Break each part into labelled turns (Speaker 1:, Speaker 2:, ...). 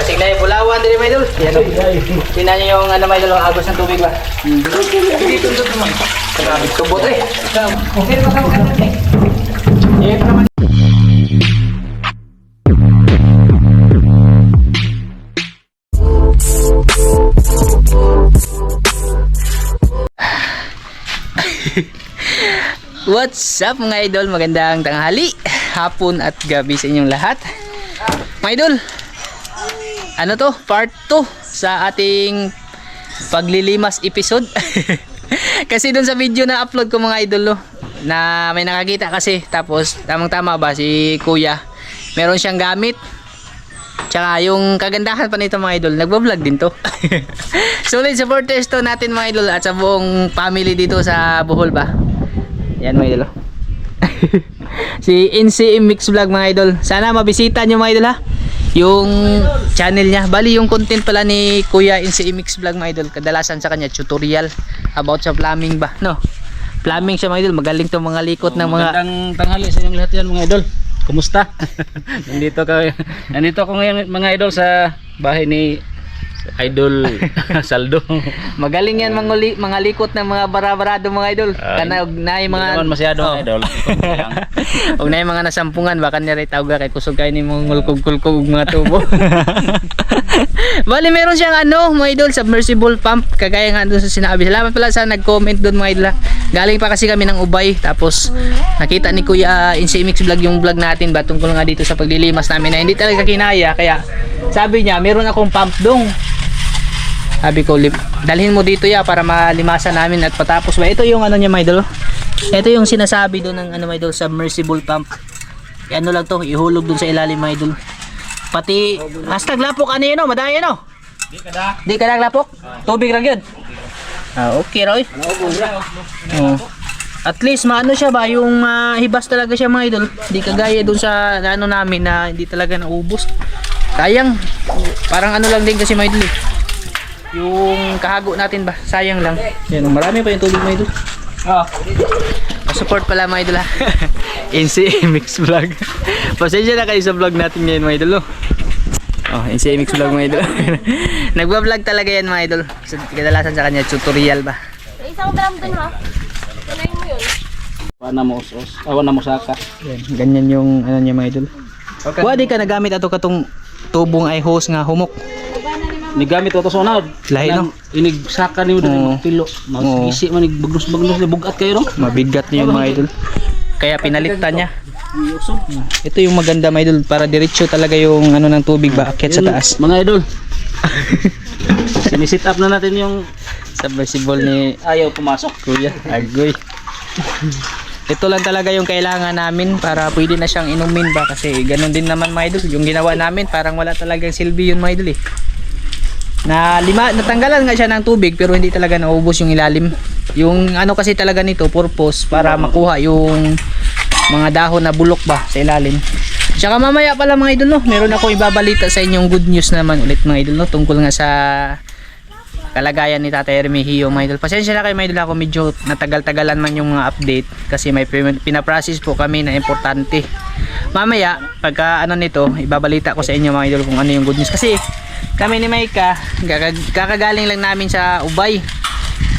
Speaker 1: Pasig na yung bulawan din mga idol. Yan o. Tingnan nyo yung ano mga idol, ang agos ng tubig ba? Dito dito naman. Grabe, tubot eh. Okay na makakakat eh. Yan naman. What's up mga idol? Magandang tanghali, hapon at gabi sa inyong lahat. Mga idol, ano to? Part 2 sa ating paglilimas episode. kasi dun sa video na upload ko mga idol no, na may nakakita kasi tapos tamang tama ba si kuya meron siyang gamit Tsaka yung kagandahan pa nito mga idol, nagbablog din to. Solid supporters to natin mga idol at sa buong family dito sa Bohol ba. Yan mga idol. oh. si NCM Mix Vlog mga idol. Sana mabisita nyo mga idol ha. Yung channel niya. Bali yung content pala ni Kuya NCM Mix Vlog mga idol. Kadalasan sa kanya tutorial about sa plumbing ba. No? Plumbing siya mga idol. Magaling to mga likot ng mga...
Speaker 2: Magandang tanghali sa inyong lahat yan mga idol. Kumusta? nandito ka nandito ako ngayon mga idol sa bahay ni Idol Saldo.
Speaker 1: Magaling yan mga, li- mga likot ng mga barabarado mga idol.
Speaker 2: Ah,
Speaker 1: Kana og na yung
Speaker 2: Mga naman masyado
Speaker 1: Oh.
Speaker 2: idol.
Speaker 1: Og na yung mga nasampungan baka niya rin tawag kay kusog kay ni mga ngulkog-kulkog og mga tubo. Bali meron siyang ano mga idol submersible pump kagaya nga doon sa sinabi. Salamat pala sa nag-comment doon mga idol. Galing pa kasi kami ng Ubay tapos nakita ni Kuya Insimix vlog yung vlog natin ba tungkol nga dito sa paglilimas namin na hindi talaga kinaya kaya sabi niya meron akong pump dong sabi ko, dalhin mo dito ya para malimasan namin at patapos ba. Ito yung ano niya, my idol. Ito yung sinasabi doon ng ano, my idol, submersible pump. Eh, ano lang to, ihulog doon sa ilalim, my idol. Pati, hashtag lapok, ano yun, oh? madaya no?
Speaker 2: Di ka da.
Speaker 1: Di ka naglapok? Tubig lang yun. Ah, okay, Roy. Oh. At least maano siya ba yung ah, hibas talaga siya mga idol. Di kagaya doon sa ano namin na hindi talaga naubos. Sayang. Parang ano lang din kasi mga idol. eh. Yung kahago natin ba? Sayang lang. Yan, marami pa yung tubig mga idol.
Speaker 2: Ah,
Speaker 1: Support pala mga idol ha. NC Mix Vlog. Pasensya na kayo sa vlog natin ngayon mga idol. Oh, oh NC Mix Vlog mga idol. Nagba-vlog talaga yan mga idol. Sa- Kadalasan sa kanya tutorial ba.
Speaker 3: Isang gram dun ha. Kunain mo yun.
Speaker 2: wala mo us-us. Awan na mo saka.
Speaker 1: Yan, ganyan yung ano niya mga idol.
Speaker 2: Okay.
Speaker 1: Wadi ka nagamit ato katong tubong ay hose nga humok.
Speaker 2: Nigamit ko to sa unod.
Speaker 1: Lahi, no?
Speaker 2: Inig saka niyo dali pilo. Magisi man ig bagnos-bagnos ni bugat kayo no.
Speaker 1: Mabigat yung mga idol. Kaya pinalitan niya. Ito yung maganda mga idol para diretso talaga yung ano ng tubig ba akyat sa taas.
Speaker 2: Mga idol. Sinisit up na natin yung
Speaker 1: Submersible ni
Speaker 2: ayaw pumasok.
Speaker 1: Kuya, agoy. Ito lang talaga yung kailangan namin para pwede na siyang inumin ba kasi ganun din naman mga idol. Yung ginawa namin parang wala talagang silbi yun mga idol eh. Na lima, natanggalan nga siya ng tubig pero hindi talaga naubos yung ilalim. Yung ano kasi talaga nito purpose para makuha yung mga dahon na bulok ba sa ilalim. Tsaka mamaya pala mga idol no, meron ako ibabalita sa inyong good news naman ulit mga idol no tungkol nga sa kalagayan ni Tatay Remigio mga idol. Pasensya na kayo mga idol ako medyo natagal-tagalan man yung mga update kasi may pin- pinaprocess po kami na importante. Mamaya, pagka ano nito, ibabalita ko sa inyo mga idol kung ano yung good news. Kasi kami ni Maika, kakag- kakagaling lang namin sa Ubay.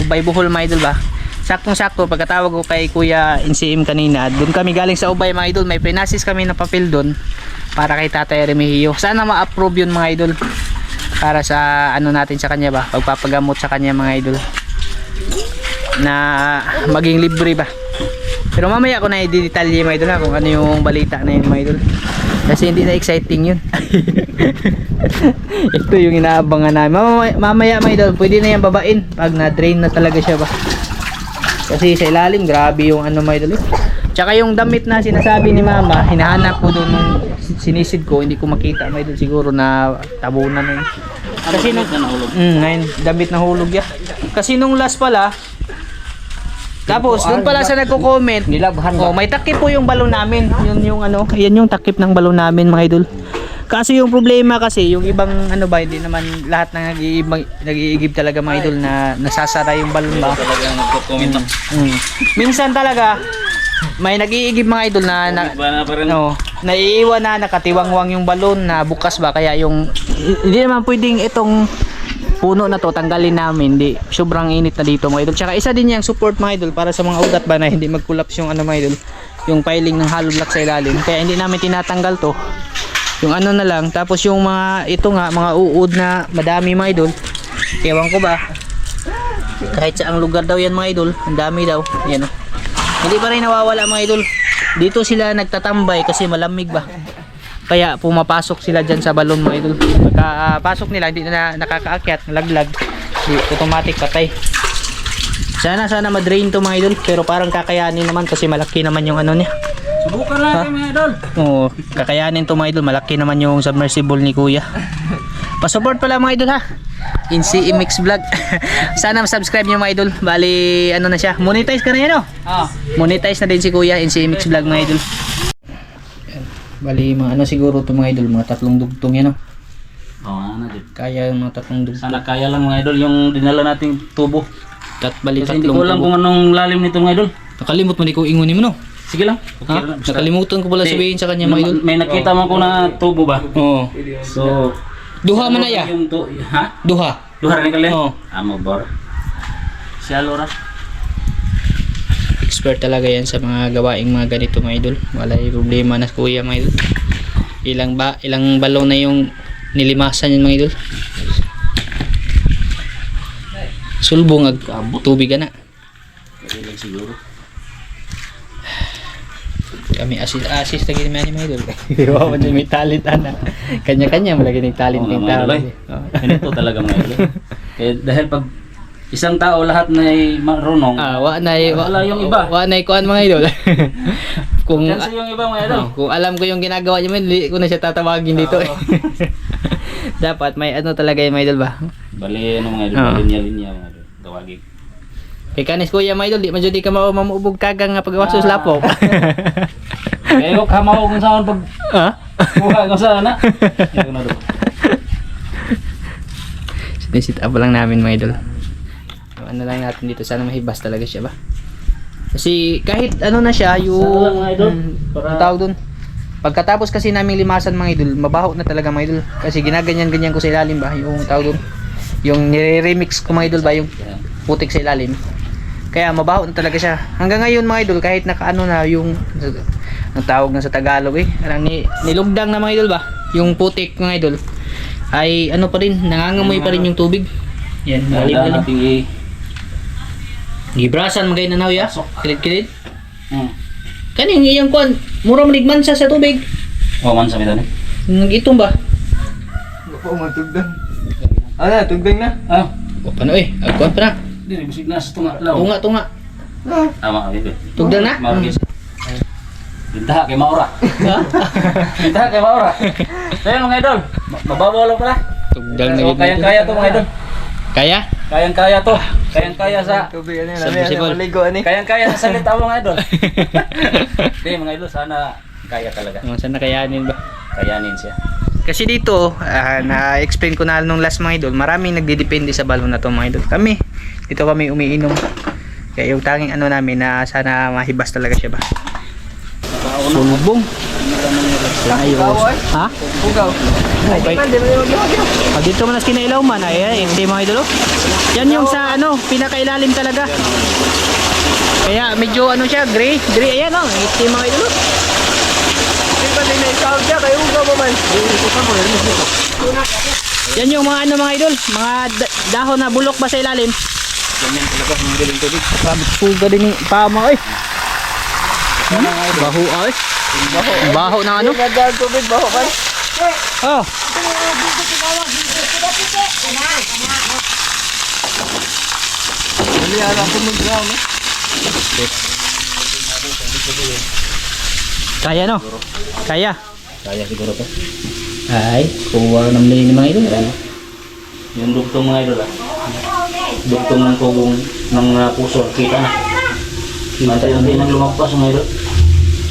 Speaker 1: Ubay Bohol mga idol ba? Saktong-sakto, pagkatawag ko kay Kuya NCM kanina, doon kami galing sa Ubay mga idol. May pinasis kami na papel doon para kay Tatay Remigio. Sana ma-approve yun mga idol para sa ano natin sa kanya ba pagpapagamot sa kanya mga idol na maging libre ba pero mamaya ko na i-detalye mga idol ha, kung ano yung balita na yun mga idol kasi hindi na exciting yun ito yung inaabangan namin mamaya, mamaya mga idol pwede na yan babain pag na-drain na talaga siya ba kasi sa ilalim grabe yung ano mga idol. Tsaka yung damit na sinasabi ni mama, hinahanap ko doon nung sinisid ko, hindi ko makita may doon siguro na tabunan na yun. Kasi nung, mm, ngayon, damit na hulog ya. Kasi nung last pala, tapos doon pala sa nagko-comment,
Speaker 2: Nilabhan
Speaker 1: oh, may takip po yung balon namin. Yun yung ano, yan yung takip ng balon namin mga idol. Kasi yung problema kasi, yung ibang ano ba, hindi naman lahat ng nag-iigib, nag-iigib talaga mga idol na nasasara yung balon ba.
Speaker 2: Talagang nagko-comment na.
Speaker 1: Mm. Minsan talaga may nag-iigib mga idol na, na
Speaker 2: na pa rin.
Speaker 1: no, naiiwan na nakatiwangwang yung balon na bukas ba kaya yung hindi naman pwedeng itong puno na to tanggalin namin. Di sobrang init na dito mga idol. Tsaka isa din yung support mga idol para sa mga ugat ba na hindi mag-collapse yung ano mga idol yung piling ng hollow block sa ilalim. Kaya hindi namin tinatanggal to. Yung ano na lang tapos yung mga ito nga mga uod na madami mga idol. Ewan ko ba? Kahit sa ang lugar daw yan mga idol ang dami daw. Yan oh. hindi pa rin nawawala mga idol. Dito sila nagtatambay kasi malamig ba kaya pumapasok sila dyan sa balon mga idol pagka ah, pasok nila hindi na nakakaakyat nalaglag di automatic patay sana sana madrain to mga idol pero parang kakayanin naman kasi malaki naman yung ano niya
Speaker 2: Subukan natin mga idol.
Speaker 1: Oo, kakayanin to mga idol. Malaki naman yung submersible ni kuya. Pasupport pala mga idol ha. In CMX Vlog. Sana subscribe nyo mga idol. Bali, ano na siya. Monetize ka na yan oh.
Speaker 2: Ah.
Speaker 1: Monetize na din si kuya in CMX Vlog mga idol. Bali, mga ano siguro to mga idol. Mga tatlong dugtong yan oh.
Speaker 2: Oo, ano din.
Speaker 1: Kaya yung mga tatlong dugtong.
Speaker 2: Sana kaya lang mga idol yung dinala nating tubo.
Speaker 1: Tat, bali,
Speaker 2: Kasi hindi
Speaker 1: tatlong
Speaker 2: ko alam
Speaker 1: tubo.
Speaker 2: kung anong lalim nito mga idol.
Speaker 1: Nakalimot mo di ko ingunin mo no.
Speaker 2: Sige lang. Okay
Speaker 1: Ha?
Speaker 2: Basta-
Speaker 1: Nakalimutan ko pala
Speaker 2: Hindi.
Speaker 1: sabihin sa kanya mga idol.
Speaker 2: May nakita man ko na tubo ba?
Speaker 1: Oo.
Speaker 2: So,
Speaker 1: Duha man na ya.
Speaker 2: Yung tu ha?
Speaker 1: Duha.
Speaker 2: Duha rin kali?
Speaker 1: Oo.
Speaker 2: Amo bor. Siya lora.
Speaker 1: Expert talaga yan sa mga gawaing mga ganito mga idol. Wala yung problema na kuya mga idol. Ilang ba ilang balon na yung nilimasan yun mga idol? Sulbong ag tubig na
Speaker 2: siguro.
Speaker 1: kami assist assist lagi ni mga idol. Wow man may talent ana. Kanya kanya malagi ng talent
Speaker 2: Oo
Speaker 1: ng
Speaker 2: nga, mga
Speaker 1: tao.
Speaker 2: idol, eh. Ganito talaga mga idol. Kaya dahil pag isang tao lahat na ay marunong,
Speaker 1: ah wa na wa,
Speaker 2: Wala yung iba.
Speaker 1: wa na kuan mga idol kung
Speaker 2: Kasi yung iba mga idol.
Speaker 1: Oh, kung alam ko yung ginagawa niyo, hindi ko na siya tatawagin dito. eh. Dapat may ano talaga yung mga idol ba?
Speaker 2: Bali, ano mga idol,
Speaker 1: Oo.
Speaker 2: linya-linya mga idol. Tawagin.
Speaker 1: Kay kanis kuya mga idol, di man jud ka mao mamuubog kagang nga paggawas sa lapok.
Speaker 2: Kaya ko kamaw kung saan pag
Speaker 1: ha?
Speaker 2: kuha ko sa na. Yung na doon.
Speaker 1: Sinisit up lang namin mga idol. Ano lang natin dito, sana mahibas talaga siya ba? Kasi kahit ano na siya, yung...
Speaker 2: Sana mga idol.
Speaker 1: Mm,
Speaker 2: Para-
Speaker 1: tawag dun. Pagkatapos kasi namin limasan mga idol, mabaho na talaga mga idol. Kasi ginaganyan-ganyan ko sa ilalim ba, yung tawag dun. Yung nire-remix ko mga idol ba, yung putik sa ilalim. Kaya mabaho na talaga siya. Hanggang ngayon mga idol, kahit nakaano na yung ang tawag na sa Tagalog eh. Parang ni, nilugdang na mga idol ba? Yung putik mga idol ay ano pa rin, nangangamoy pa rin yung tubig. Yan, galing
Speaker 2: Kailangan
Speaker 1: galing.
Speaker 2: natin i-
Speaker 1: Gibrasan magay na naw ya. Kilit-kilit.
Speaker 2: Hmm.
Speaker 1: Kaning iyang kuan, mura maligman sa sa tubig.
Speaker 2: Oh, man sa mitan eh.
Speaker 1: Nagitong ba?
Speaker 4: Opo, matugdang. Ano, tugdang na.
Speaker 2: Ah,
Speaker 1: O paano eh? Agkuan pa na.
Speaker 2: di busig na sa tunga law.
Speaker 1: Tunga, tunga.
Speaker 2: Tama ka dito.
Speaker 1: Tugdang na?
Speaker 2: Margis. Bintaha kay Maura.
Speaker 1: Ha?
Speaker 2: Bintaha kay Maura. Kaya mga idol, ma- mababaw lang pala.
Speaker 1: Tugdang na
Speaker 2: So,
Speaker 1: gid.
Speaker 2: kayang-kaya to mga idol.
Speaker 1: Kaya?
Speaker 2: Kayang-kaya to. Kayang-kaya sa
Speaker 4: Tubig, ano yun,
Speaker 1: Sa
Speaker 4: ano, maligo, ano.
Speaker 2: Kayang-kaya sa salita mga idol. Hindi mga idol, sana kaya talaga.
Speaker 1: Ano saan nakayanin ba?
Speaker 2: Kayanin siya.
Speaker 1: Kasi dito, ah, na-explain ko na nung last mga idol, maraming nagdidepende sa balon na to mga idol. Kami, dito kami umiinom. Kaya yung tanging ano namin na sana mahibas talaga siya ba? Sulbong. Ayos. Ha?
Speaker 4: Ugaw.
Speaker 1: Okay.
Speaker 4: Mo.
Speaker 1: Ah, dito man nas kinailaw man ay hindi mga idolo. Yan yung sa ano, pinakailalim talaga. Kaya medyo ano siya, gray, gray ayan oh, iti mga idolo.
Speaker 4: Hindi ba din na-isahod siya, kayo ugaw mo man.
Speaker 1: Yan yung mga ano mga idol, mga da- dahon na bulok ba sa ilalim.
Speaker 2: Ganyan talaga mga galing tubig.
Speaker 1: Sabi suga din yung pama ay. Hmm? Baho ay. Baho. Baho ng ano?
Speaker 4: Nagdaan tubig, baho man.
Speaker 1: Oh.
Speaker 4: Dali, alam ko mo ground, eh.
Speaker 1: Kaya no? Kaya.
Speaker 2: Kaya siguro to.
Speaker 1: Ay, kuha ng lini mga idol.
Speaker 2: Yung dugtong mga idol ah. Dugtong ng tugong ng uh, puso. Kita na. Mantay-antay nang lumagpas mga idol.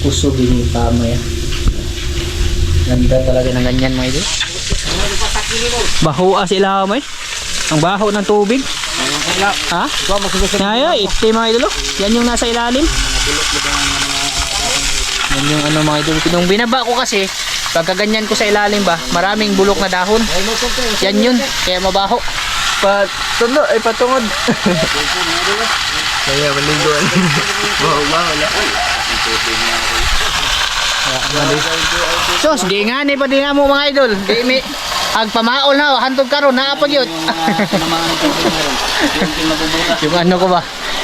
Speaker 1: Puso din yung pama yan. Ganda talaga ng ganyan mga idol. Baho ah sila may. Ang baho ng tubig. Ha? Kaya iti mga idol. oh. Yan yung nasa ilalim. Yan yung ano mga idol. Nung binaba ko kasi, pagka ganyan ko sa ilalim ba, maraming bulok na dahon. Yan yun, kaya mabaho.
Speaker 4: Patulo, ay patungod. Kaya malingguan. Wow, wow, wala.
Speaker 1: Sos, di nga ni pa di nga mo mga idol. Di mi agpamaol na hantod karon na apod yun. yung ano ko ba?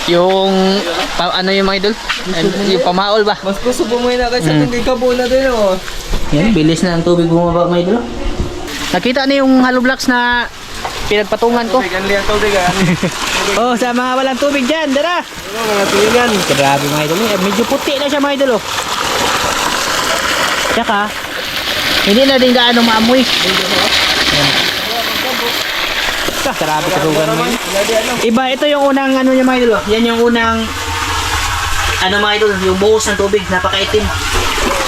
Speaker 1: Yung pa, ano yung mga idol? Yung pamaol ba?
Speaker 4: Mas gusto bumuhay na kasi
Speaker 1: Mm.
Speaker 4: itong gikabo na din oh.
Speaker 1: Yan, bilis na ang tubig bumaba mga idol. Nakita niyo yung hollow blocks na pinagpatungan ko.
Speaker 4: Tubigan liya tubigan.
Speaker 1: Oh, sa mga walang tubig dyan, dara.
Speaker 4: Ano mga tubigan?
Speaker 1: Grabe mga idol. Eh, Medyo puti na siya mga idol. Oh. Tsaka, hindi na din gaano maamoy. Grabe katugan mo. Iba, ito yung unang ano niya mga idol. oh. Yan yung unang ano mga idol, yung buhos ng tubig, napakaitim.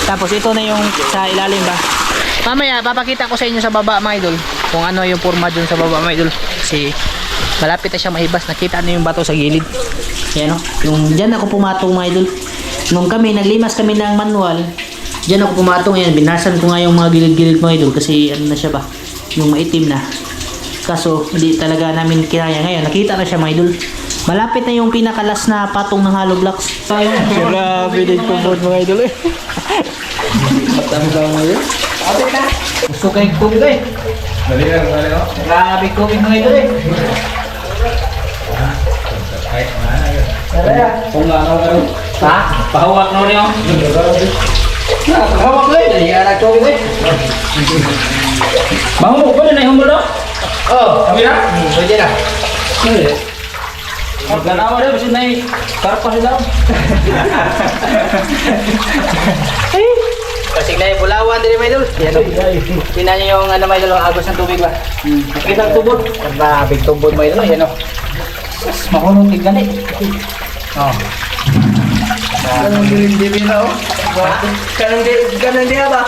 Speaker 1: Tapos ito na yung sa ilalim ba. Mamaya, papakita ko sa inyo sa baba mga idol kung ano yung forma dun sa baba mga idol. Kasi malapit na siya mahibas. Nakita na yung bato sa gilid. Yan o. Yung dyan ako pumatong mga idol. Nung kami, naglimas kami ng manual, dyan ako pumatong yan. Binasan ko nga yung mga gilid-gilid mga idol kasi ano na siya ba, yung maitim na. Kaso, hindi talaga namin kinaya ngayon. Nakita na siya mga idol. Malapit na yung pinakalas na patong ng hollow blocks.
Speaker 4: Grabe din kumod mga idol eh. Matang ba ngayon?
Speaker 1: Kapit na. Gusto kayo tubig eh.
Speaker 4: Dali lang, dali lang.
Speaker 1: Grabe tubig mga idol eh.
Speaker 2: Kung nga ano ano.
Speaker 1: Ha?
Speaker 2: Pahawak na niyo.
Speaker 1: Hawak ko eh. Ka tubig eh.
Speaker 2: Mahumog pa na yung mulo.
Speaker 1: Oh,
Speaker 2: Kami na.
Speaker 1: hmm, pwede na.
Speaker 2: Magkanawa rin kasi na karpa sila.
Speaker 1: Kasi na yung bulawan din mga idol. Yan o. Tingnan niyo yung ano mga idol, ang agos ba? Nakita ang tubod. Grabe tubod mga idol. Yan o. Sus, mahulog tignan eh. Oh.
Speaker 4: Kanang dilim-dilim na oh. Kanang di, kanang di ba?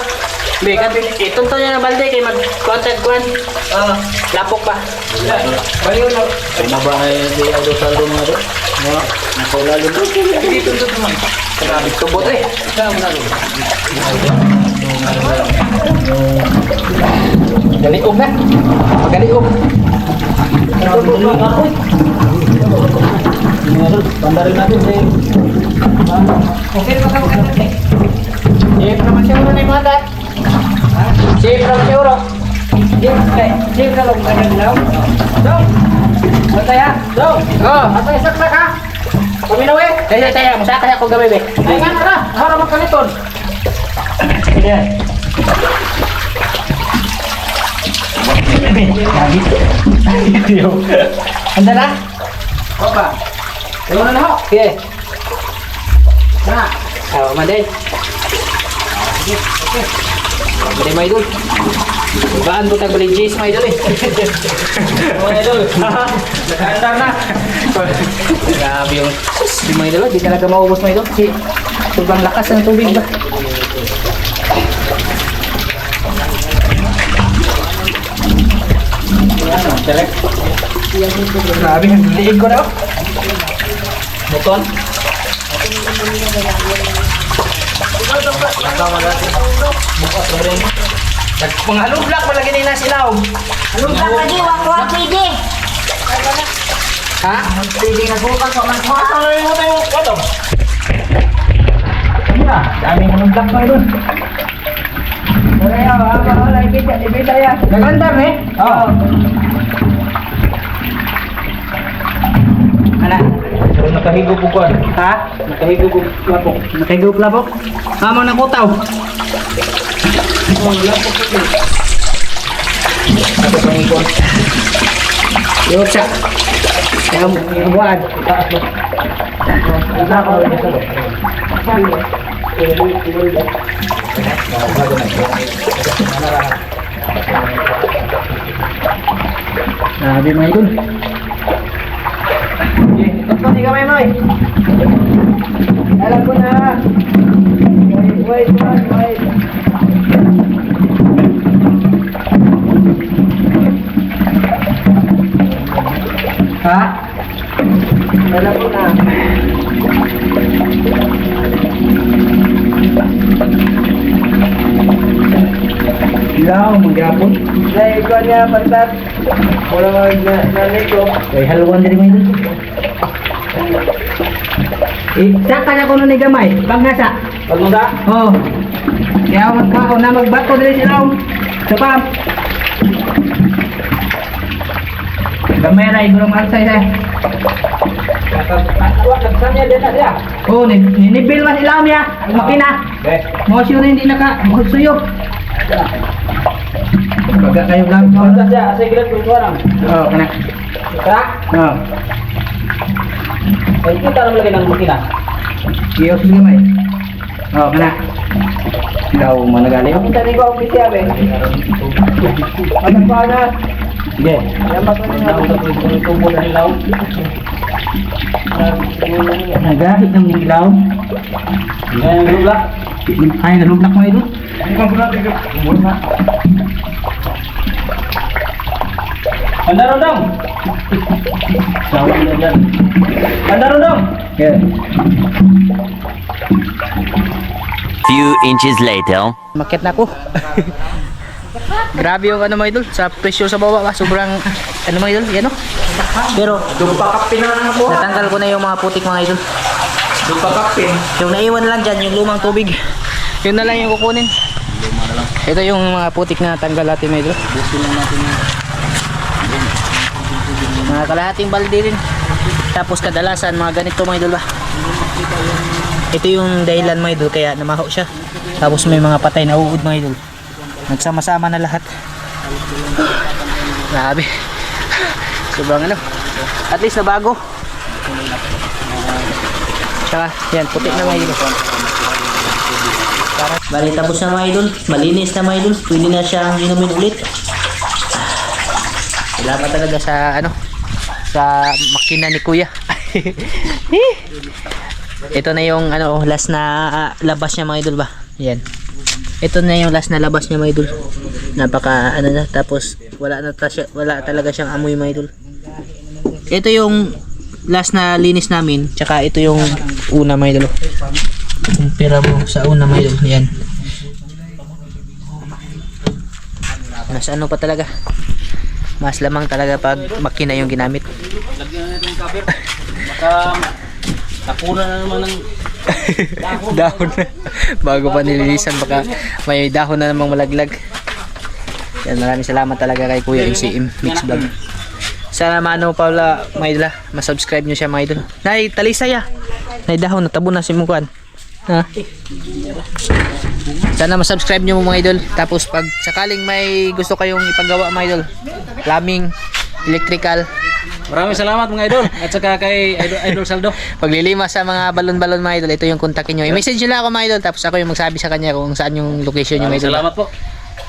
Speaker 1: Be, kan itunto niya na balde kay mag-contact kuan.
Speaker 4: Ah,
Speaker 1: Lapok pa.
Speaker 4: baliw na.
Speaker 2: Ano ba ay di Aldo Saldo mga do? Mga nakaulalo ko.
Speaker 4: Hindi tuntut naman.
Speaker 1: Grabe tubod eh. Galiog na. Magaliog. Grabe tubod ako
Speaker 2: do, pandarin natin
Speaker 1: Okay naman ka maganda eh. Safe naman siya ulo na yung mga dad. Safe naman siya ulo. Safe na lang ganyan lang. Dong! Matay ha? Dong! Oh! Matay saksak ha? Kuminaw eh! Tayo masakay ako gabi be. Ay nga na na! Hara magkaliton! Sige. Anda na? Opa. Ayaw na na ho. Sige. Na. Oh, manday. Manday mga idol. Baan po tag balik Jace mga idol eh. Mga idol. Nakaandar na. Grabe yung sus, mga idol. Di talaga maubos mga idol. Sobrang lakas ng tubig ba. Ano, direct. Grabe, liig ko na. oh. Buton. Mga halong black mo lagi na silaw.
Speaker 3: Anong lagi? Wak-wak pwede.
Speaker 1: Ha?
Speaker 3: Pwede na bukas o magbukas.
Speaker 1: Ano yung tayo? Ano? Ano na? Dami mo ng black pa doon.
Speaker 3: Wala yan. Wala wala. Ibita. Yan.
Speaker 1: Nagandam eh? Oo. Ana?
Speaker 2: Nakahigo po ko.
Speaker 1: Ha?
Speaker 2: Nakahigo po lapok.
Speaker 1: Nakahigop labok? Mama na kutaw. Ako pa yung kuwan. Yung siya. Kaya mo, buwan. Taas mo. Isa ako. Grabe mga idol. Ito, di ka may may. Alam ko na. Wait, wait, wait. Ha? Ilaw, magyapon.
Speaker 3: Dahil ko niya pantat. Wala mag na naniko.
Speaker 1: Ay, haluan din mo ito. Eh, saka na ko nun ni gamay. Panghasa.
Speaker 2: Pag mga
Speaker 1: Oh. Kaya magbato na magbato din sila. Sa pam. Gamay ra iguro magsay sa.
Speaker 2: Na.
Speaker 1: Oh, ni ninibil mas ilaw niya. Ang makina.
Speaker 2: Okay.
Speaker 1: Mo siya hindi naka magsuyo. Baga kayo lang.
Speaker 2: Pagkat siya, asa gilid kung suwarang.
Speaker 1: Oh, kana.
Speaker 2: Ika,
Speaker 1: Oh.
Speaker 2: ay kita naman lagi ng makina.
Speaker 1: Iyo sige may. Oh, kana. Ilaw managali.
Speaker 3: Ang tani ko ang pisya be. Ano pa na?
Speaker 1: Sige.
Speaker 3: Yan ba ko na
Speaker 2: Tubo na nilaw.
Speaker 1: Nagahit ng ilaw.
Speaker 2: Yung lula.
Speaker 1: Ay, nalublak mo ito.
Speaker 2: Anda ron dong. Sawa na dyan. Anda ron dong.
Speaker 1: Yeah.
Speaker 5: Few inches later.
Speaker 1: Makit na ako. Grabe yung ano mga idol, sa presyo sa baba ba, sobrang ano mga idol, yan o. Pero,
Speaker 3: Dumpakapin na ako.
Speaker 1: natanggal ko na yung mga putik mga idol.
Speaker 3: Dumpakapin.
Speaker 1: Yung naiwan lang dyan, yung lumang tubig. Yun na lang yung kukunin. Ito yung mga putik na tanggal natin mga idol. Mga kalahating balde rin. Tapos kadalasan mga ganito mga idol ba. Ito yung dahilan mga idol kaya namaho siya. Tapos may mga patay na uod mga idol. Nagsama-sama na lahat. Grabe. Sobrang ano. At least na Tsaka, yan, puti na mga idol. Bali, tapos na mga idol. Malinis na mga idol. Pwede na siyang inumin ulit. Salamat talaga sa, ano, sa makina ni kuya. Ito na yung, ano, last na ah, labas niya mga idol ba? Yan. Ito na yung last na labas niya mga idol. Napaka, ano na, tapos, wala na ta wala talaga siyang amoy mga idol. Ito yung last na linis namin, tsaka ito yung una mga idol. Kumpira mo sa una mga idol. Yan. Nasa ano pa talaga. Mas lamang talaga pag makina yung ginamit.
Speaker 2: Lagyan na itong kapit. Baka tapunan na naman ng
Speaker 1: dahon na. Bago pa nililisan baka may dahon na namang malaglag. Yan, maraming salamat talaga kay Kuya MCM Mix Vlog. Sana maano pala mga idol, masubscribe nyo siya mga idol. Nay, talisay ah. Nay dahon, natabo na si Mungkuan. Ha? Sana masubscribe nyo mga idol. Tapos pag sakaling may gusto kayong ipagawa mga idol, plumbing, electrical,
Speaker 2: Maraming salamat mga idol at saka kay Idol, idol Saldo.
Speaker 1: paglilimas sa mga balon-balon mga idol, ito yung kontakin nyo. I-message nyo lang ako mga idol, tapos ako yung magsabi sa kanya kung saan yung location nyo mga idol.
Speaker 2: salamat po.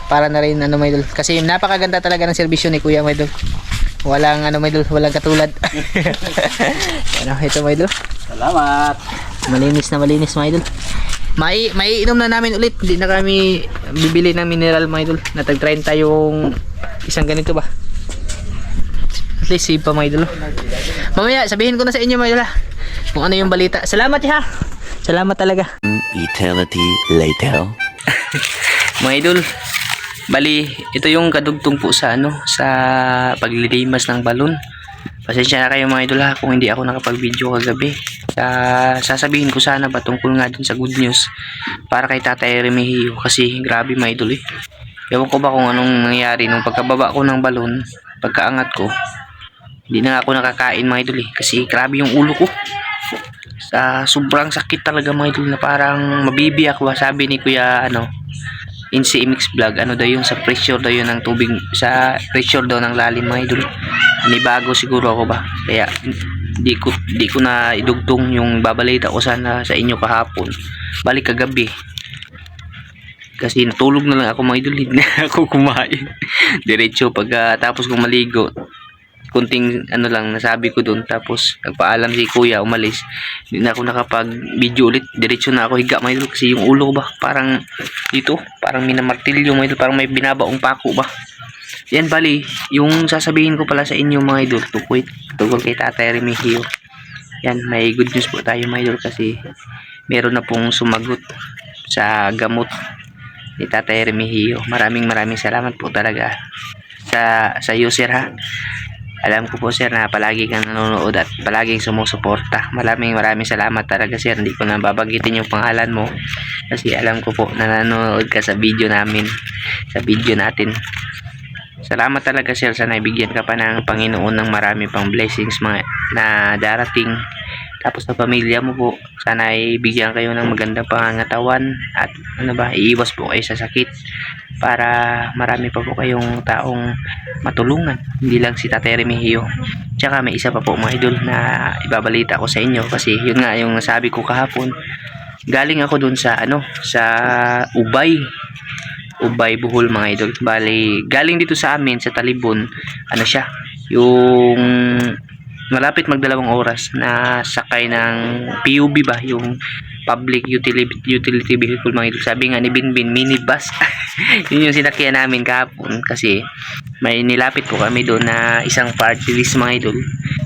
Speaker 1: Para na rin ano mga idol. Kasi napakaganda talaga ng serbisyo ni Kuya mga idol. Walang ano mga idol, walang katulad. ano, ito mga idol.
Speaker 2: Salamat.
Speaker 1: Malinis na malinis mga idol. Mai maiinom na namin ulit. Hindi na kami bibili ng mineral mga idol. Natag 30 yung isang ganito ba. At least save pa mga idol. Mamaya sabihin ko na sa inyo idol ha. Kung ano yung balita. Salamat ha. Salamat talaga.
Speaker 5: Eternity later.
Speaker 1: Mga idol, bali, ito yung kadugtong po sa ano, sa paglilimas ng balon. Pasensya na kayo mga idol ha, kung hindi ako nakapag-video kagabi. Uh, sasabihin ko sana ba tungkol nga dun sa good news para kay Tatay Remigio kasi grabe mga idol eh. Ewan ko ba kung anong nangyari nung pagkababa ko ng balon, pagkaangat ko, hindi na ako nakakain mga idol eh kasi grabe yung ulo ko. Sa sobrang sakit talaga mga idol na parang mabibiyak ba sabi ni Kuya ano in CMX vlog ano daw yung sa pressure daw yun ng tubig sa pressure daw ng lalim mga idol. Bago siguro ako ba? Kaya di ko di ko na idugtong yung babalita ko sana sa inyo kahapon. Balik kagabi. Kasi natulog na lang ako mga idol. Hindi na ako kumain. Diretso pagka tapos kong maligo kunting ano lang nasabi ko doon tapos nagpaalam si kuya umalis. Hindi na ako nakapag video ulit. Diretso na ako higa idol kasi yung ulo ko ba? Parang dito parang minamartilyo idol parang may binabaong pako ba? Yan bali yung sasabihin ko pala sa inyo mga idol tungkol, tungkol kay tatay Remigio. Yan may good news po tayo mga idol kasi meron na pong sumagot sa gamot ni Tatay Remigio. Maraming maraming salamat po talaga sa sa sir ha. Alam ko po sir na palagi kang nanonood at palaging sumusuporta. Maraming maraming salamat talaga sir. Hindi ko na babagitin yung pangalan mo kasi alam ko po na nanonood ka sa video namin, sa video natin. Salamat talaga sir sa naibigyan ka pa ng Panginoon ng marami pang blessings mga na darating. Tapos sa pamilya mo po, sana ay bigyan kayo ng magandang pangangatawan at ano ba, iiwas po kayo sa sakit para marami pa po kayong taong matulungan. Hindi lang si Tatay Remigio. Tsaka may isa pa po mga idol na ibabalita ko sa inyo kasi yun nga yung nasabi ko kahapon. Galing ako dun sa ano, sa Ubay. Ubay Buhol mga idol. Bali, galing dito sa amin sa Talibon, ano siya, yung malapit magdalawang oras na sakay ng PUB ba yung public utility utility vehicle mga idol sabi nga ni Binbin minibus yun yung sinakyan namin kahapon kasi may nilapit po kami doon na isang party list mga idol.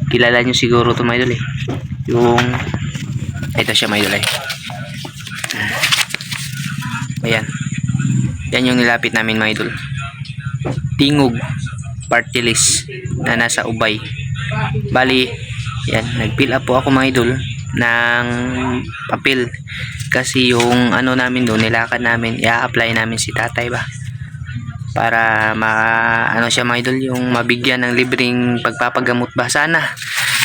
Speaker 1: Kilala nyo siguro to mga idol eh. Yung ito siya mga idol eh. Ayan. Yan yung nilapit namin mga idol. Tingog party list na nasa Ubay Bali, yan, nag-fill up po ako mga idol ng papel. Kasi yung ano namin doon, nilakad namin, i-apply namin si tatay ba? Para ma ano siya mga idol yung mabigyan ng libreng pagpapagamot ba? Sana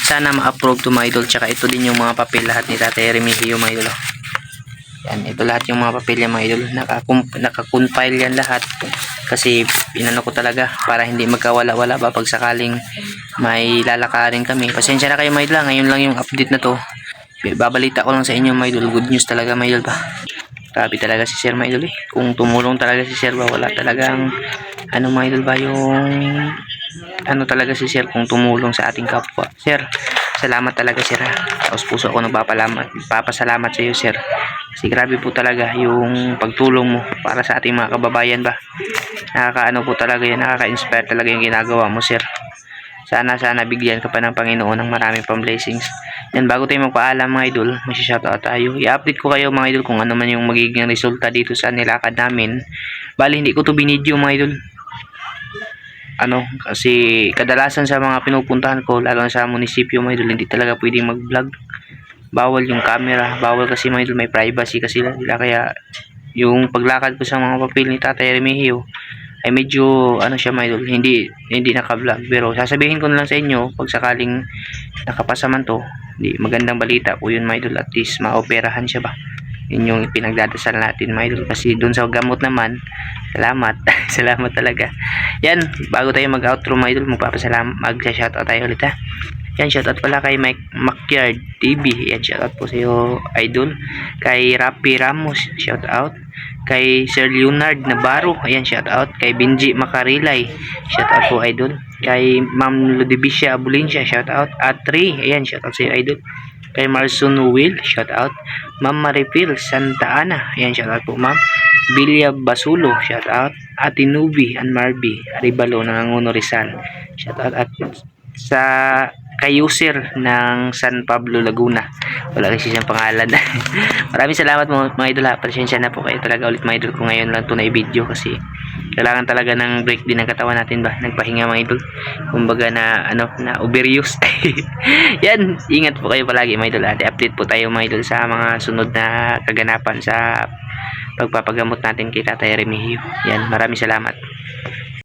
Speaker 1: sana ma-approve to mga idol. Tsaka ito din yung mga papel lahat ni tatay Remigio mga idol oh. yan ito lahat yung mga papel yan mga idol. Naka, naka-compile yan lahat kasi inano ko talaga para hindi magkawala-wala ba pag sakaling may lalakarin kami. Pasensya na kayo mga idol ah. ngayon lang yung update na to. Babalita ko lang sa inyo mga idol good news talaga mga idol ba? Grabe talaga si sir mga idol eh. Kung tumulong talaga si sir ba wala talagang ano mga idol ba yung ano talaga si sir kung tumulong sa ating kapwa. Sir salamat talaga sir ha. Taos puso ako nagpapalamat papasalamat sa iyo sir kasi grabe po talaga yung pagtulong mo para sa ating mga kababayan ba. Nakakaano po talaga yan nakaka-inspire talaga yung ginagawa mo sir. Sana sana bigyan ka pa ng Panginoon ng marami pang blessings. Yan bago tayo magpaalam mga idol magsishoutout tayo. I-update ko kayo mga idol kung ano man yung magiging resulta dito sa nilakad namin. Bali hindi ko to binidyo mga idol. Ano kasi kadalasan sa mga pinupuntahan ko lalo na sa munisipyo mga idol hindi talaga pwedeng mag vlog bawal yung camera. Bawal kasi idol may privacy kasi sila kaya yung paglakad ko sa mga papel ni Tatay Remigio ay medyo ano siya mga idol hindi hindi naka-vlog pero sasabihin ko na lang sa inyo pag sakaling nakapasa man to di magandang balita po yun mga idol. At least maoperahan siya ba? Yun yung pinagdadasal natin mga idol. Kasi dun sa gamot naman salamat. Salamat talaga. Yan bago tayo mag outro mga idol magpapasalamat magsa-shoutout tayo ulit ha yan shoutout pala kay Mike Macyard TV yan shoutout po sa iyo idol. Kay Rapi Ramos shoutout. Kay Sir Leonard Navarro ayan shoutout. Kay Benji Makarilay shoutout po idol. Kay Ma'am Ludivicia Abulincia shoutout. At Tri ayan shoutout sa iyo idol. Kay Marson Will shoutout. Ma'am Maripil Santa Ana ayan shoutout po ma'am. Bilya Basulo shoutout. Ate Nubi and Marby Aribalo ng Angono Rizal shoutout. At sa kay user ng San Pablo Laguna. Wala kasi siyang pangalan. Maraming salamat mo mga idol ha. Pasensya na po kayo talaga ulit mga idol kung ngayon lang ito na i-video kasi kailangan talaga ng break din ng katawan natin ba? Nagpahinga mga idol. Kumbaga na ano na overuse yan. Ingat po kayo palagi mga idol at update po tayo mga idol sa mga sunod na kaganapan sa pagpapagamot natin kay Tatay Remigio. Yan. Maraming salamat